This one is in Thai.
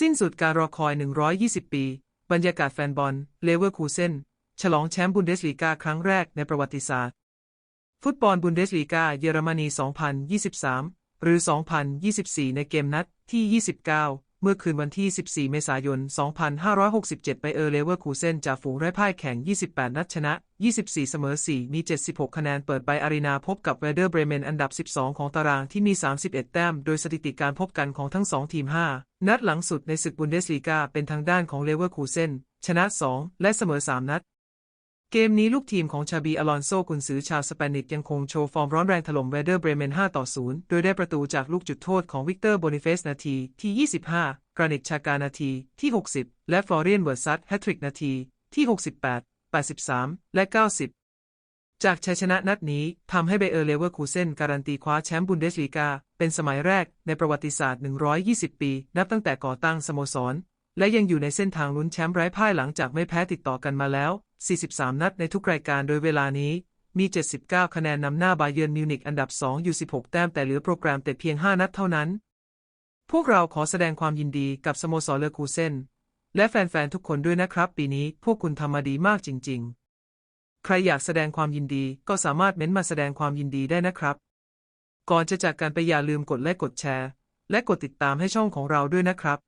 สิ้นสุดการรอคอย 120 ปี บรรยากาศแฟนบอล เลเวอร์คูเซน ฉลองแชมป์บุนเดสลีกาครั้งแรกในประวัติศาสตร์ ฟุตบอลบุนเดสลีกาเยอรมนี 2023 หรือ 2024 ในเกมนัดที่ 29 เมื่อคืนวันที่ 14 เมษายน 2567 ไปเออร์เลเวอร์คูเซนจากฝูงไร้พ่ายแข่ง 28 นัดชนะ 24 เสมอ 4 มี 76 คะแนนเปิดไปอารีนาพบกับเวเดอร์เบรเมนอันดับ 12 ของตารางที่มี 31 แต้ม โดยสถิติการพบกันของทั้ง 2 ทีม 5 นัดหลังสุดในศึกบุนเดสลีกาเป็นทางด้านของเลเวอร์คูเซนชนะ 2 และเสมอ 3 นัด เกมนี้ลูกทีมของชาบีอลอนโซกุนซือชาวสเปนิชยังคงโชว์ฟอร์มร้อนแรงถล่มเวเดอร์เบรเมน 5 ต่อ 0 โดยได้ประตูจากลูกจุดโทษของวิกเตอร์โบนิเฟสนาทีที่ 25 กรานิตชาการนาทีที่ 60 และฟลอเรียนเวิร์ซัตแฮตทริกนาทีที่ 68 83 และ 90 จากชัยชนะนัดนี้ทำให้เบเออร์เลเวอร์คูเซนการันตีคว้าแชมป์บุนเดสลีกาเป็นสมัยแรกในประวัติศาสตร์ 120 ปี นับตั้งแต่ก่อตั้งสโมสร และยังอยู่ในเส้นทางลุ้นแชมป์ไร้พ่ายหลังจากไม่แพ้ติดต่อกันมาแล้ว 43 นัดในทุกรายการโดยเวลานี้มี 79 คะแนนนำหน้าบาเยิร์นมิวนิกอันดับ 2 อยู่ 16 แต้มแต่เหลือโปรแกรมแต่เพียง 5 นัดเท่านั้น พวกเราขอแสดงความยินดีกับสโมสรเลอร์คูเซนและแฟน ๆ ทุกคนด้วยนะครับ ปีนี้พวกคุณทำมาดีมากจริง ๆ ใครอยากแสดงความยินดีก็สามารถเม้นต์มาแสดงความยินดีได้นะครับ ก่อนจะจากกันไปอย่าลืมกดไลค์กดแชร์ และกดติดตามให้ช่องของเราด้วยนะครับ